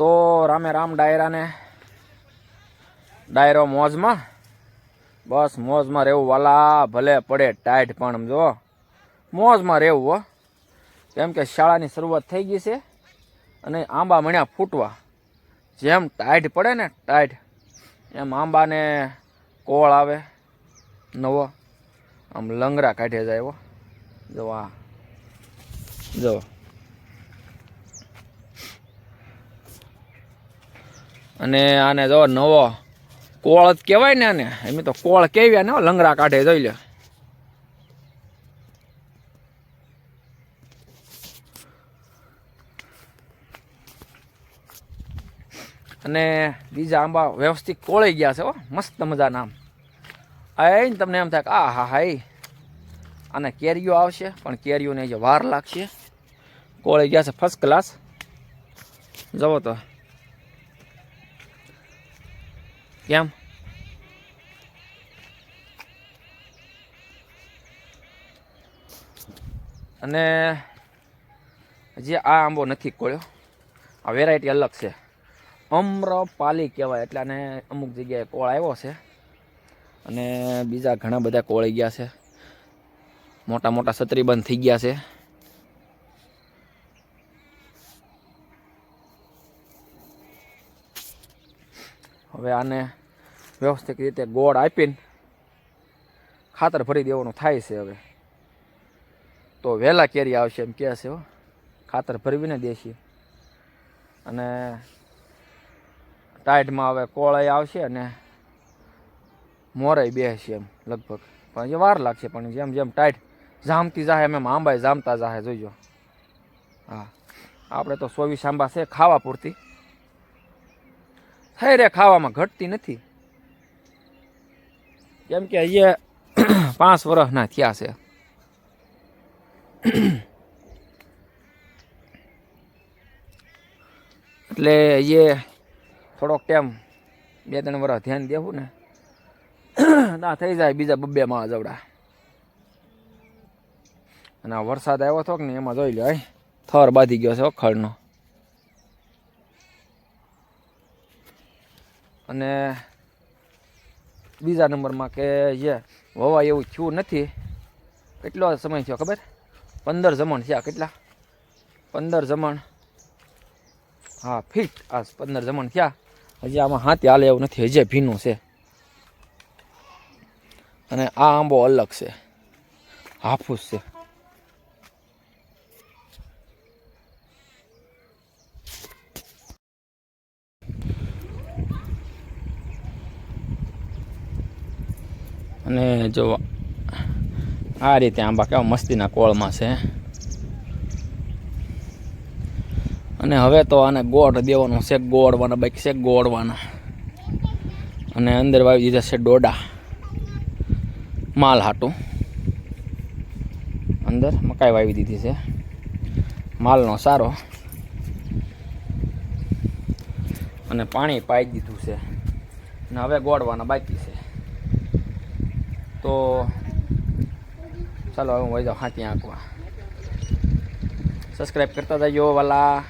તો રામે રામ ડાયરાને ડાયરો મોજમાં. બસ મોજમાં રહેવું વાલા, ભલે પડે ટાઈટ પણ જો. મોજમાં રહેવું હો. કેમ કે શાળાની શરૂઆત થઈ ગઈ છે અને આંબા મણ્યા ફૂટવા. જેમ ટાઈટ પડે ને ટાઈટ, એમ આંબાને કોળ આવે નવો. આમ લંગરા કાઢે જાય હો. જો આ. જો. અને આને જો નવો કોળ જ કહેવાય ને આને. એમ તો કોળ કેવ્યા ને લંગરા કાઢે જોઈ લે અને બીજા આંબા વ્યવસ્થિત કોળાઈ ગયા છે હો, મસ્ત મજાના આમ. આઈને તમને એમ થાય કે આ હા હા આને કેરીઓ આવશે, પણ કેરીઓને જે વાર લાગશે. કોળે ગયા છે ફર્સ્ટ ક્લાસ જવો તો. કેમ? અને હજી આ આંબો નથી કોળ્યો આ વેરાયટી અલગ છે. અમ્રપાલી કહેવાય એટલે આને અમુક જગ્યાએ કોળ આવ્યો છે. અને બીજા ઘણા બધા કોળી ગયા છે. મોટા મોટા સત્રી બંધ થઈ ગયા છે. હવે આને વ્યવસ્થિત રીતે ગોળ આપીને ખાતર ભરી દેવાનું થાય છે હવે. તો વહેલા કેરી આવશે એમ કહે છે ખાતર ભરવીને દેશી. અને ટાઈટમાં હવે કોળાઈ આવશે અને મોરાઈ બેસશે એમ લગભગ. પણ એ વાર લાગશે, પણ જેમ જેમ ટાઈટ જામતી જાહે એમ એમ આંબાય જામતા જાહે, જોઈજો. હા. આપણે તો સોવીસ આંબા છે, ખાવા પૂરતી. થઈ રે, ખાવામાં ઘટતી નથી. કેમ કે અહીંયા પાંચ વર્ષના થયા છે. એટલે એ થોડોક ટાઈમ બે ત્રણ વર્ષ ધ્યાન દેવું ને. ના થઈ જાય, બીજા બબ્બે માં જવડા અને આ વરસાદ આવ્યો હતો કે ને એમાં જોઈ લો થર બાંધી ગયો છે અખડનો અને બીજા નંબરમાં કે જે વવા એવું થયું નથી, કેટલો સમય થયો ખબર? પંદર જમણ થયા કેટલા? પંદર જમણ. હા, ફિટ આ પંદર જમણ થયા. હજી આમાં હાથે હાલે એવું નથી, હજી ભીનું છે. અને આ આંબો અલગ છે. હાફૂસ છે. અને જો આ રીતે આંબા કેવા મસ્તીના કોળમાં છે. અને હવે તો આને ગોળ દેવાનું છે, ગોળવાના, બાકી છે ગોળવાના. અને અંદર વાવી દીધા છે ડોડા. માલ હાટું. અંદર મકાઈ વાવી દીધી છે. માલનો સારો. અને પાણી પાઈ દીધું છે. અને હવે ગોળવાના બાકી છે. તો ચાલો હવે હું વહી જાઉં હા ત્યાં આંકવા. સબસ્ક્રાઈબ કરતા જજો વાલા.